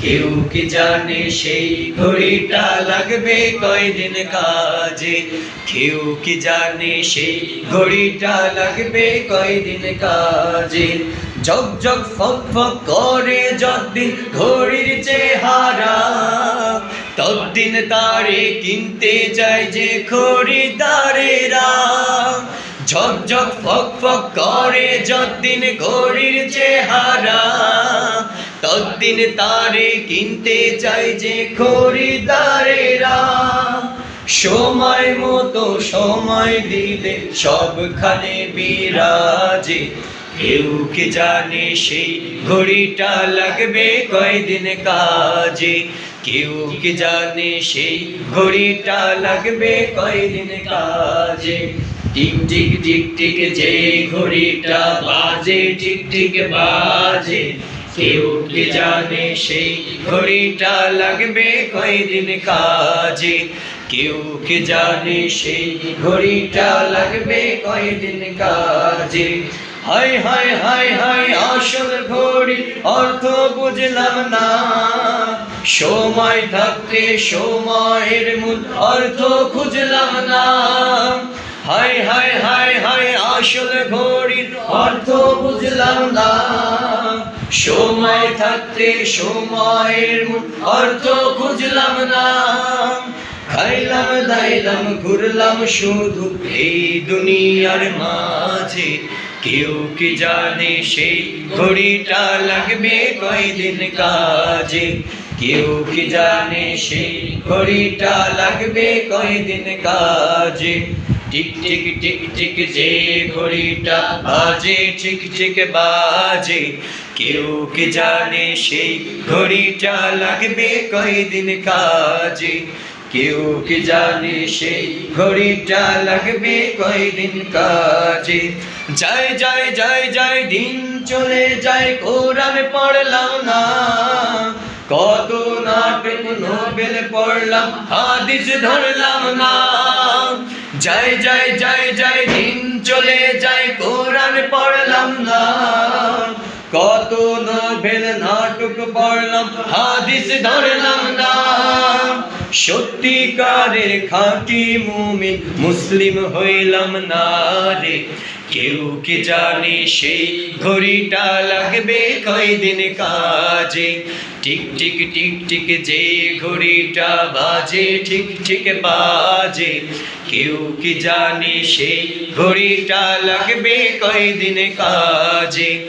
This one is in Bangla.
কেউ কি জানে সেই ঘড়িটা লাগবে কয়দিন কাজে? কেউ কি জানে সেই ঘড়িটা লাগবে কয়দিন কাজে? জগ জগ ফক ফক করে যতদিন ঘড়ির চেহারা, ততদিন তারে কিনতে যায় যে খরিদারেরা। ঝক ঝক ফক ফক করে যতদিন ঘড়ির চেহারা ততদিন তারে কিনতে চাই যে খরিদারেরা। সময় মতো সময় দিলে সবখানে বিরাজে। কেউ কি জানে সেই ঘড়িটা লাগবে কয়দিন কাজে? কেউ কি জানে সেই ঘড়িটা লাগবে কয়দিন কাজে? টিক টিক টিক টিক যে ঘড়িটা বাজে ঠিক ঠিক বাজে। কেউ কি জানে সেই ঘড়িটা লাগবে কয়দিন কাজে। কেউ কি জানে সেই ঘড়িটা লাগবে কয়দিন কাজে। হাই হাই হাই হাই আসল ঘড়ি, অর্থ বুঝলাম না। সময় থাকতে সময়ের মূল অর্থ খুঁজলাম না। হাই হাই হাই হাই আসল ঘড়ির অর্থ বুঝলাম না। সময় থাকতে সময়ের অর্থ খুঁজলাম না। খাইলাম, দাইলাম, ঘুরলাম শুধু এই দুনিয়ার মাঝে। কেউ কি জানে সেই ঘড়িটা লাগবে কয়দিন কাজে? কেউ কি জানে সেই ঘড়িটা লাগবে কয়দিন কাজে? টিক টিক টিক টিক, যে ঘড়িটা বাজে ঠিক ঠিক বাজে। কেউ কি জানে সেই ঘড়িটা লাগবে কয়দিন কাজে? কেউ কি জানে সেই ঘড়িটা লাগবে কয়দিন কাজে? যায় যায় যায় যায়, দিন চলে যায়, কোরআন পড়লাম না। কত নাটক নোবেল পড়লাম, হাদিস ধরলাম না। যায় যায় যায় যায়, দিন চলে কত নোবেল নাটক পড়লাম হাদিস ধরলাম না। সত্যিকারের খাঁটি মুমিন মুসলিম হইলাম না রে। কেউ কি জানে সেই ঘড়িটা লাগবে কয়দিন কাজে? টিক টিক টিক টিক যে ঘড়িটা বাজে, ঠিক ঠিক বাজে। কেউ কি জানে সেই ঘড়িটা লাগবে কয়দিন কাজে?